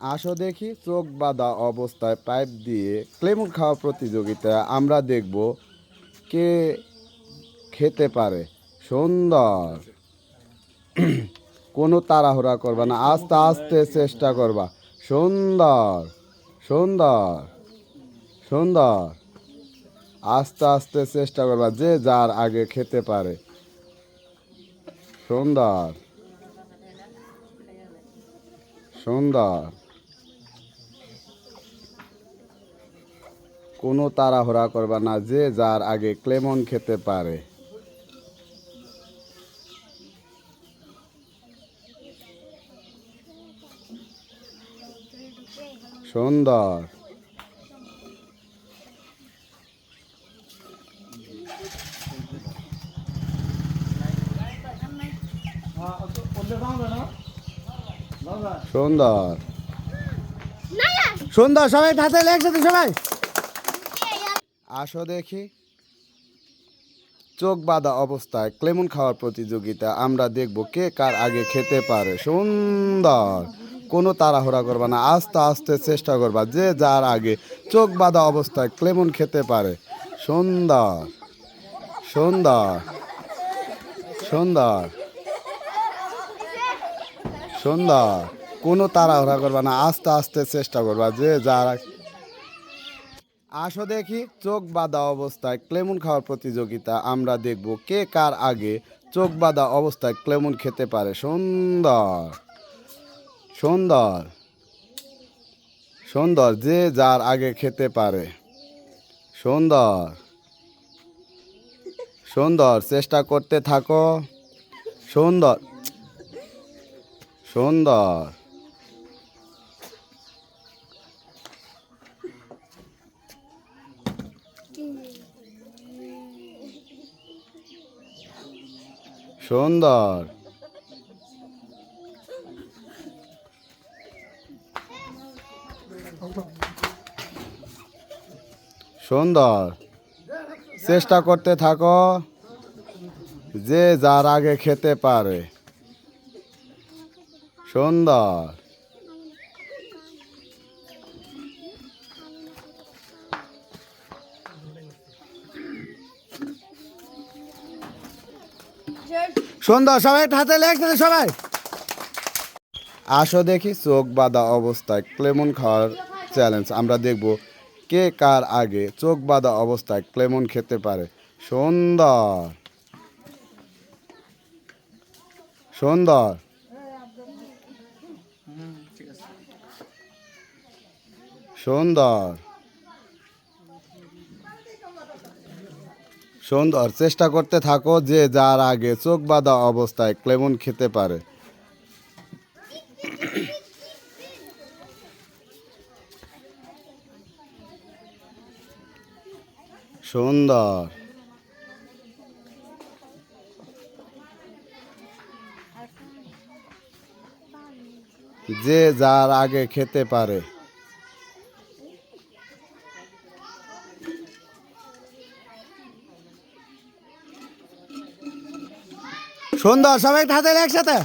আসো দেখি চোখ বাঁধা অবস্থায় পাইপ দিয়ে ক্লেমন খাওয়া প্রতিযোগিতা। আমরা দেখব কে খেতে পারে। সুন্দর। কোনো তাড়াহুড়া করবা না। আস্তে আস্তে চেষ্টা করবা। সুন্দর সুন্দর সুন্দর। আস্তে আস্তে চেষ্টা করবা যে যার আগে খেতে পারে। সুন্দর সুন্দর। কোনো তাড়াহুড়া করবা না যে যার আগে ক্লেমন খেতে পারে। সুন্দর। সুন্দর। সুন্দর সবাই হাতে একসাথে সবাই। আসো দেখি। চোখ বাঁধা অবস্থায় ক্লেমন খাওয়ার প্রতিযোগিতা, আমরা দেখব কে কার আগে খেতে পারে। সুন্দর, কোনো তাড়াহুড়া করবা না, আস্তে আস্তে চেষ্টা করবা, যে যার আগে চোখ বাঁধা অবস্থায় ক্লেমন খেতে পারে। সুন্দর সুন্দর সুন্দর সুন্দর, কোনো তাড়াহুড়া করবা না, আস্তে আস্তে চেষ্টা করবা, যে যার আসো দেখি, চোখ বাঁধা অবস্থায় ক্লেমন খাওয়ার প্রতিযোগিতা আমরা দেখব কে কার আগে চোখ বাঁধা অবস্থায় ক্লেমন খেতে পারে। সুন্দর সুন্দর সুন্দর, যে যার আগে খেতে পারে। সুন্দর সুন্দর, চেষ্টা করতে থাকো। সুন্দর সুন্দর। সুন্দর। সুন্দর। চেষ্টা করতে থাকো যে যার আগে খেতে পারে। সুন্দর। সুন্দর সবাই হাতে একসাথে সবাই। আসো দেখি চোখ বাঁধা অবস্থায় ক্লেমন খাওয়ার চ্যালেঞ্জ আমরা দেখব কে কার আগে চোখ বাঁধা অবস্থায় ক্লেমন খেতে পারে। সুন্দর সুন্দর সুন্দর সুন্দর, চেষ্টা করতে থাকো যে যার আগে চোখ বাঁধা অবস্থায় ক্লেমন খেতে পারে। সুন্দর। যে যার আগে খেতে পারে। সুন্দর সবাই হাতে একসাথে?